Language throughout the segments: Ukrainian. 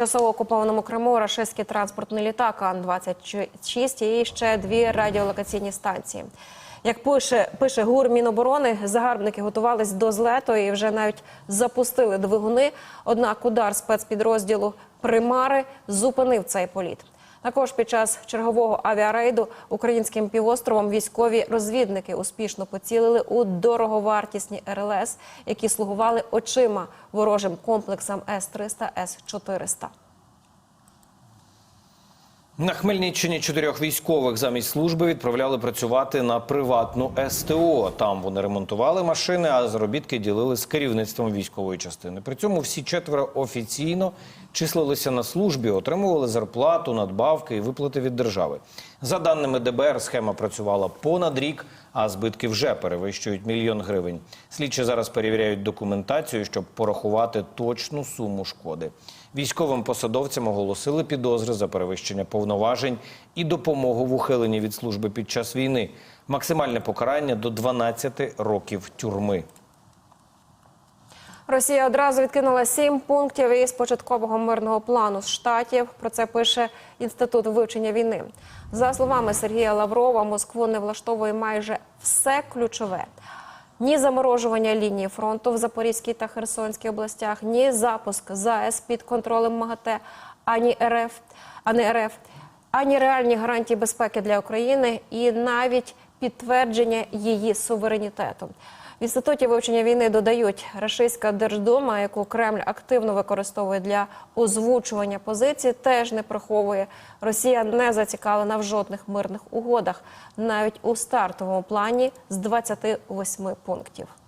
Тимчасово окупованому Криму рашистський транспортний літак Ан-26 і ще дві радіолокаційні станції. Як пише, пише ГУР Міноборони, загарбники готувались до злету і вже навіть запустили двигуни. Однак удар спецпідрозділу Примари зупинив цей політ. Також під час чергового авіарейду українським півостровом військові розвідники успішно поцілили у дороговартісні РЛС, які слугували очима ворожим комплексам С-300, С-400. На Хмельниччині чотирьох військових замість служби відправляли працювати на приватну СТО. Там вони ремонтували машини, а заробітки ділили з керівництвом військової частини. При цьому всі четверо офіційно числилися на службі, отримували зарплату, надбавки і виплати від держави. За даними ДБР, схема працювала понад рік, а збитки вже перевищують мільйон гривень. Слідчі зараз перевіряють документацію, щоб порахувати точну суму шкоди. Військовим посадовцям оголосили підозри за перевищення повноважень і допомогу в ухиленні від служби під час війни. Максимальне покарання до 12 років тюрми. Росія одразу відкинула сім пунктів із початкового мирного плану з штатів. Про це пише інститут вивчення війни. За словами Сергія Лаврова, Москву не влаштовує майже все ключове. Ні заморожування лінії фронту в Запорізькій та Херсонській областях, ні запуск ЗАЕС під контролем МАГАТЕ, ані РФ, ані РФ, ані реальні гарантії безпеки для України і навіть підтвердження її суверенітету. В інституті вивчення війни додають рашистська держдума, яку Кремль активно використовує для озвучування позицій, теж не приховує. Росія не зацікавлена в жодних мирних угодах, навіть у стартовому плані з 28 пунктів.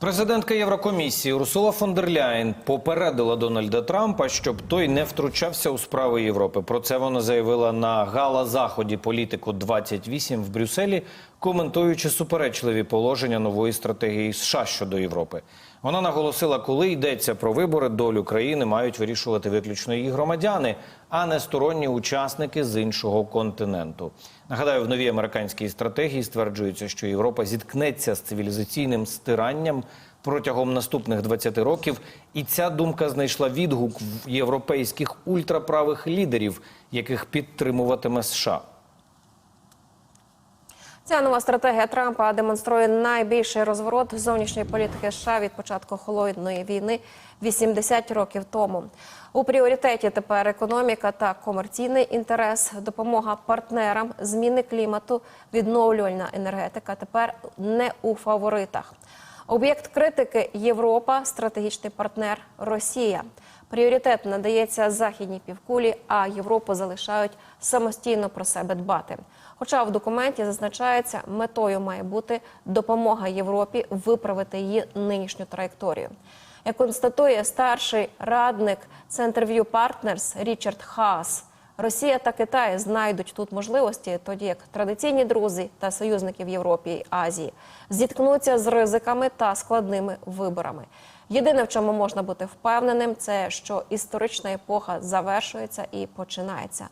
Президентка Єврокомісії Урсула фон дер Ляєн попередила Дональда Трампа, щоб той не втручався у справи Європи. Про це вона заявила на гала-заході політику 28 в Брюсселі, коментуючи суперечливі положення нової стратегії США щодо Європи. Вона наголосила, коли йдеться про вибори, долю країни мають вирішувати виключно її громадяни, а не сторонні учасники з іншого континенту. Нагадаю, в новій американській стратегії стверджується, що Європа зіткнеться з цивілізаційним стиранням протягом наступних 20 років, і ця думка знайшла відгук в європейських ультраправих лідерів, яких підтримуватиме США. Ця нова стратегія Трампа демонструє найбільший розворот зовнішньої політики США від початку холодної війни 80 років тому. У пріоритеті тепер економіка та комерційний інтерес, допомога партнерам, зміни клімату, відновлювальна енергетика. Тепер не у фаворитах. Об'єкт критики Європа, стратегічний партнер Росія. Пріоритет надається західній півкулі, а Європу залишають самостійно про себе дбати. Хоча в документі зазначається, метою має бути допомога Європі виправити її нинішню траєкторію. Як констатує старший радник Centerview Partners Річард Хаас, Росія та Китай знайдуть тут можливості, тоді як традиційні друзі та союзники в Європі і Азії зіткнуться з ризиками та складними виборами. Єдине, в чому можна бути впевненим, це що історична епоха завершується і починається